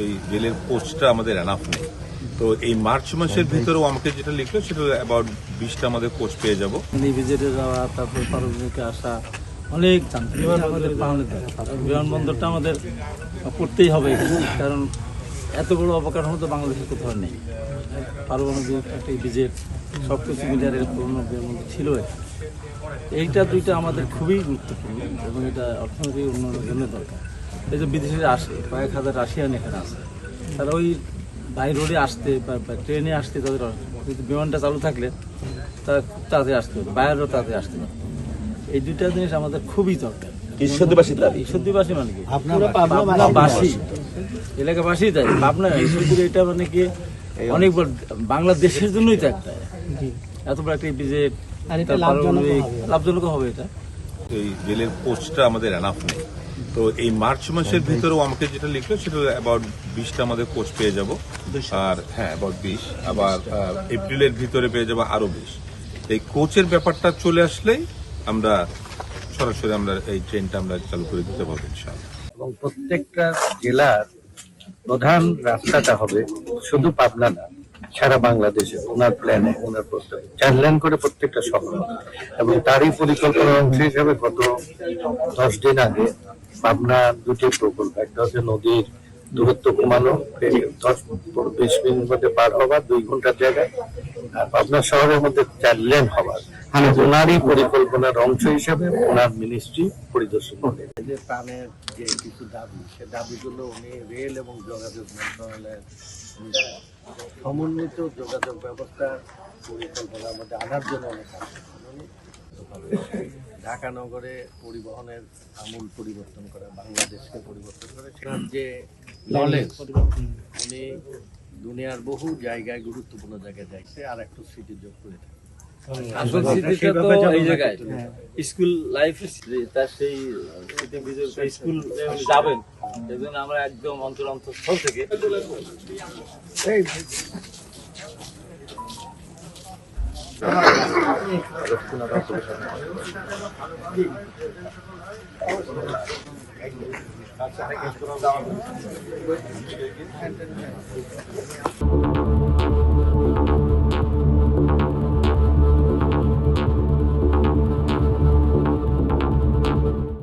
এই রেলের পোস্টটা আমাদের এনাফ নেই। তো এই মার্চ মাসের ভিতরেও আমাকে যেটা লিখলো সেটা অ্যাবাউট বিশটা আমাদের পোস্ট পেয়ে যাব। ভিজিটে যাওয়া তারপর পারমিকে আসা অনেক আমাদের বিমানবন্দরটা আমাদের করতেই হবে। কারণ এত বড় অবকাঠামো তো বাংলাদেশে কোথাও নেই। পারমাণবিক একটা ভিজিট সব কিছু মিলিয়ে পুরোনো বিমানবন্দর ছিল এইটা দুইটা আমাদের খুবই গুরুত্বপূর্ণ এবং এটা অর্থনৈতিক উন্নয়নের জন্য দরকার। এই যে বিদেশিরা আসে কয়েক হাজার রাশিয়ান এখানে আসে তারা ওই বাই রোডে আসতে বা ট্রেনে আসতে তাদের যদি বিমানটা চালু থাকলে তারা খুব তাড়াতাড়ি আসতে হবে বাইরেও তাড়াতাড়ি আসতে পারত এই দুইটা জিনিস আমাদের খুবই দরকার। ঈশ্বরদীবাসীর দাবি? ঈশ্বরদীবাসী মানে কি? পাবনাবাসী এলাকাবাসী তাই পাবনা ঈশ্বরদী এটা মানে কি অনেক বড় বাংলাদেশের জন্যই তো একটা। এত বড় একটা লাভজনক হবে এটা। এই রেলের পোস্টটা আমাদের এনাফ নেই। তো এই মার্চ মাসের ভিতরেও আমাকে যেটা লিখলো সেটা অ্যাবাউট বিশটা আমাদের পোস্ট পেয়ে যাব। আর হ্যাঁ অ্যাবাউট বিশ। আবার এপ্রিলের ভিতরে পেয়ে যাব আরও বিশ। এই কোচের ব্যাপারটা চলে আসলেই আমরা সরাসরি আমরা এই ট্রেনটা আমরা চালু করে দিতে পারব ইনশাআল্লাহ। এবং প্রত্যেকটা জেলার প্রধান রাস্তাটা হবে শুধু পাবনা না সারা বাংলাদেশে ওনার প্ল্যানে ওনার প্রস্তাবে। চার লেন করে প্রত্যেকটা শহর। এবং তারই পরিকল্পনার অংশ হিসাবে গত দশ দিন আগে পাবনা দুটি প্রকল্প একটা হচ্ছে নদীর দূরত্ব কমানো দশ বিশ মিনিট মধ্যে পার হবার দুই ঘণ্টার জায়গায় আর পাবনা শহরের মধ্যে চার লেন হওয়ার মানে ওনারই পরিকল্পনার অংশ হিসাবে ওনার মিনিস্ট্রি পরিদর্শন করে। যে প্রাণের যে কিছু দাবি সে দাবিগুলো উনি রেল এবং যোগাযোগ মন্ত্রণালয়ের সমন্বিত যোগাযোগ ব্যবস্থার পরিকল্পনার মধ্যে আনার জন্য অনেক। ঢাকা নগরে পরিবহনের আমূল পরিবর্তন করে বাংলাদেশকে পরিবর্তন করে সেখান যে নলেজ উনি দুনিয়ার বহু জায়গায় গুরুত্বপূর্ণ জায়গায় যাইছে আর একটু স্মৃতি যোগ করে থাকে। আসল স্মৃতিটা তো এই জায়গায়। স্কুল লাইফ তার সেই স্কুল যাবেন। এই জন্য আমরা একদম অন্তর অন্তঃস্থল থেকে